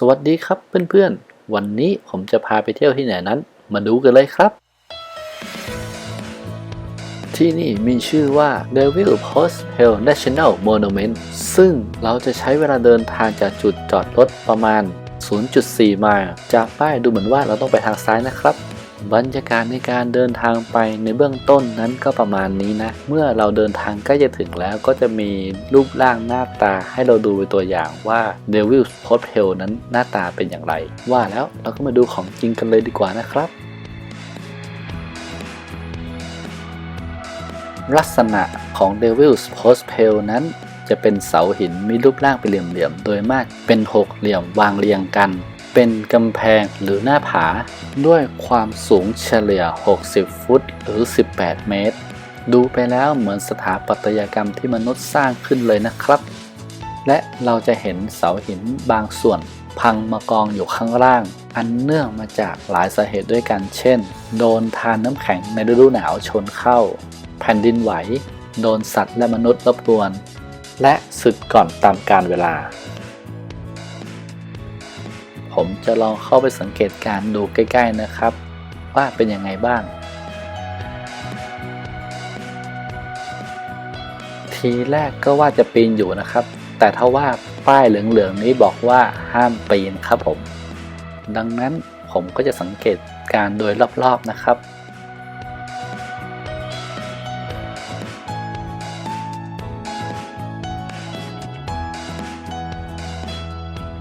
สวัสดีครับเพื่อนๆ วันนี้ผมจะพาไปเที่ยวที่ไหนนั้น มาดูกันเลยครับ ที่นี่มีชื่อว่า Devil Post Hill National Monument ซึ่งเราจะใช้เวลาเดินทางจากจุดจอดรถประมาณ 0.4 ไมล์จากป้ายดูเหมือนว่าเราต้องไปทางซ้ายนะครับ บรรยากาศในการเดินทางไปในเบื้องต้นนั้นก็ประมาณนี้นะ เมื่อเราเดินทางใกล้จะถึงแล้วก็จะมีรูปร่างหน้าตาให้เราดูเป็นตัวอย่างว่า Devil's Post Hill นั้นหน้าตาเป็นอย่างไร ว่าแล้วเราก็มาดูของจริงกันเลยดีกว่านะครับลักษณะของ Devil's Post p a l นั้น จะเป็นเสาหินมีรูปร่างเป็นเหลี่ยมๆ โดยมากเป็นหกเหลี่ยมวางเรียงกัน เป็นกำแพงหรือหน้าผา ด้วยความสูงเฉลี่ย 60 ฟุตหรือ 18 เมตร ดูไปแล้วเหมือนสถาปัตยกรรมที่มนุษย์สร้างขึ้นเลยนะครับ และเราจะเห็นเสาหินบางส่วนพังมากองอยู่ข้างล่าง อันเนื่องมาจากหลายสาเหตุด้วยกัน เช่น โดนทานน้ำแข็งในฤดูหนาวชนเข้า แผ่นดินไหว โดนสัตว์และมนุษย์รบกวน และสึกก่อนตามการเวลา ผมจะลองเข้าไปสังเกตการดูใกล้ ๆนะครับ ว่าเป็นยังไงบ้าง ทีแรกก็ว่าจะปีนอยู่นะครับ แต่ถ้าว่าป้ายเหลืองๆนี้บอกว่าห้ามปีนครับผม ดังนั้นผมก็จะสังเกตการโดยรอบๆนะครับ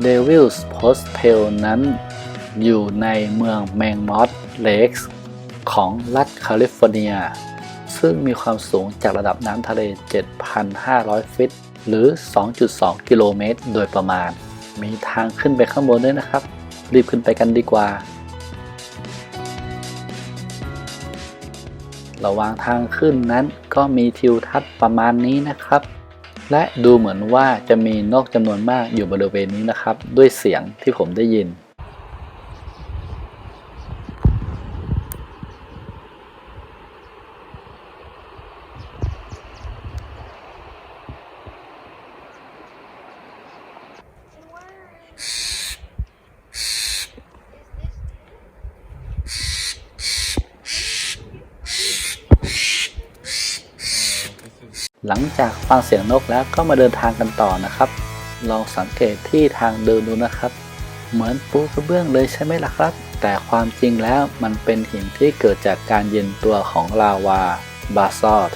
Devil's Post p a l นั้น อยู่ในเมืองแมงมอสเลกส์ของรัฐแคลิฟอร์เนีย ซึ่งมีความสูงจากระดับน้ำทะเล 7,500 ฟิต หรือ 2.2 กิโลเมตร โดยประมาณ มีทางขึ้นไปข้างบนด้วยนะครับ รีบขึ้นไปกันดีกว่า ระหว่างทางขึ้นนั้นก็มีทิวทัศน์ประมาณนี้นะครับ และดูเหมือนว่าจะมีนกจำนวนมากอยู่บริเวณนี้นะครับ ด้วยเสียงที่ผมได้ยิน หลังจากฟังเสียงนกแล้วก็มาเดินทางกันต่อนะครับ ลองสังเกตที่ทางเดินดูนะครับ เหมือนปูกระเบื้องเลยใช่ไหมล่ะครับ แต่ความจริงแล้วมันเป็นหินที่เกิดจากการเย็นตัวของลาวาบาซอด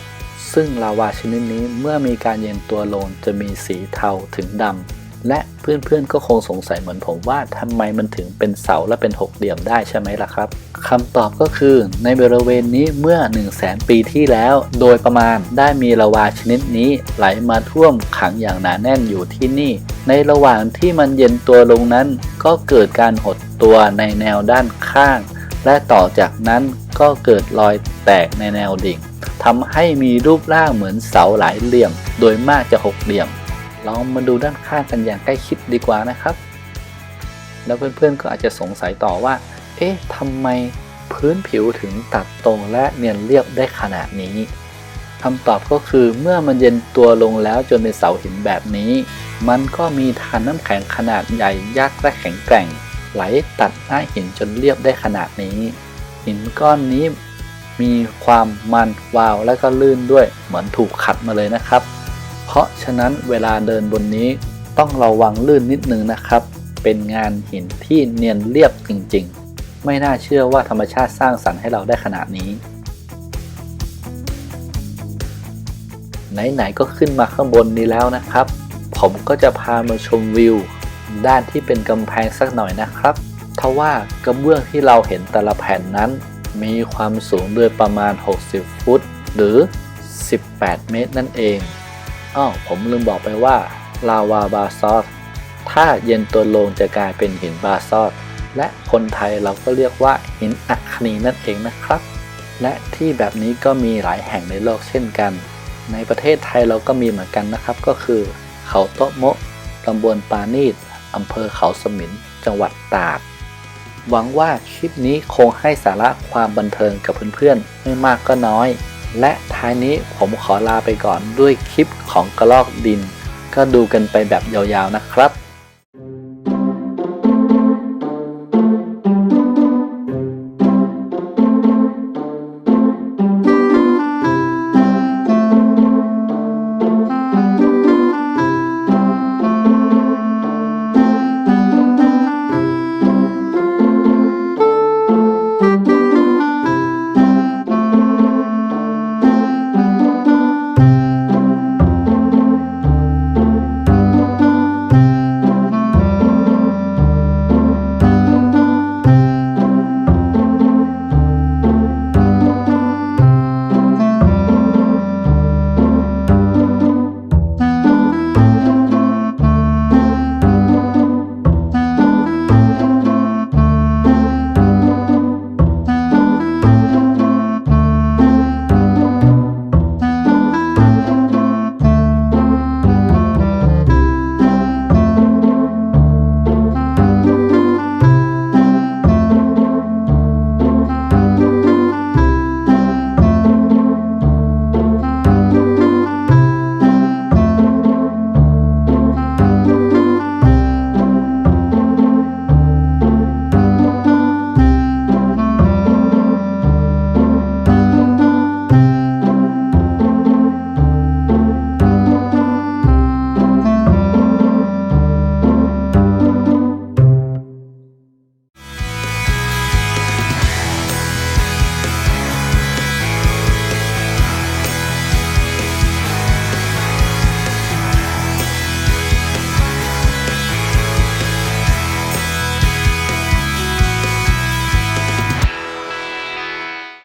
ซึ่งลาวาชนิดนี้เมื่อมีการเย็นตัวลงจะมีสีเทาถึงดำ และเพื่อนๆก็คงสงสัยเหมือนผมว่าทำไมมันถึงเป็นเสาและเป็นหกเหลี่ยมได้ใช่ไหมล่ะครับคำตอบก็คือในบริเวณนี้เมื่อ 1 0 0 0 0แสนปีที่แล้ว โดยประมาณได้มีละวาชนิดนี้ไหลมาท่วมขังอย่างหนาแน่นอยู่ที่นี่ ในระหว่างที่มันเย็นตัวลงนั้น ก็เกิดการหดตัวในแนวด้านข้าง และต่อจากนั้นก็เกิดรอยแตกในแนวดิ่งทำให้มีรูปร่างเหมือนเสาหลายเหลี่ยม โดยมากจะหกเหลี่ยม ลองมาดูด้านข้างกันอย่างใกล้ชิดดีกว่านะครับ แล้วเพื่อนๆก็อาจจะสงสัยต่อว่า เอ๊ะทำไมพื้นผิวถึงตัดตรงและเนียนเรียบได้ขนาดนี้คำตอบก็คือเมื่อมันเย็นตัวลงแล้วจนเป็นเสาหินแบบนี้ มันก็มีทานน้ำแข็งขนาดใหญ่ยักษ์และแข็งแกร่ง ไหลตัดหน้าหินจนเรียบได้ขนาดนี้ หินก้อนนี้มีความมันวาวและก็ลื่นด้วยเหมือนถูกขัดมาเลยนะครับ เพราะฉะนั้นเวลาเดินบนนี้ต้องระวังลื่นนิดนึงนะครับ เป็นงานหินที่เนียนเรียบจริงๆ ไม่น่าเชื่อว่าธรรมชาติสร้างสรรค์ให้เราได้ขนาดนี้ ไหนๆก็ขึ้นมาข้างบนนี้แล้วนะครับ ผมก็จะพามาชมวิว ด้านที่เป็นกำแพงสักหน่อยนะครับทว่ากระเบื้องที่เราเห็นแต่ละแผ่นนั้น มีความสูงโดยประมาณ 60 ฟุต หรือ 18 เมตรนั่นเอง อ้าวผมลืมบอกไปว่าลาวาบาซอสถ้าเย็นตัวลงจะกลายเป็นหินบาซอสและคนไทยเราก็เรียกว่าหินอัคนีนั่นเองนะครับ และที่แบบนี้ก็มีหลายแห่งในโลกเช่นกัน ในประเทศไทยเราก็มีเหมือนกันนะครับ ก็คือ เขาโตโมะตำบลปานีดอำเภอเขาสมิงจังหวัดตากหวังว่าคลิปนี้คงให้สาระความบันเทิงกับเพื่อนๆไม่มากก็น้อย และท้ายนี้ผมขอลาไปก่อนด้วยคลิปของกระลอกดิน ก็ดูกันไปแบบยาวๆนะครับ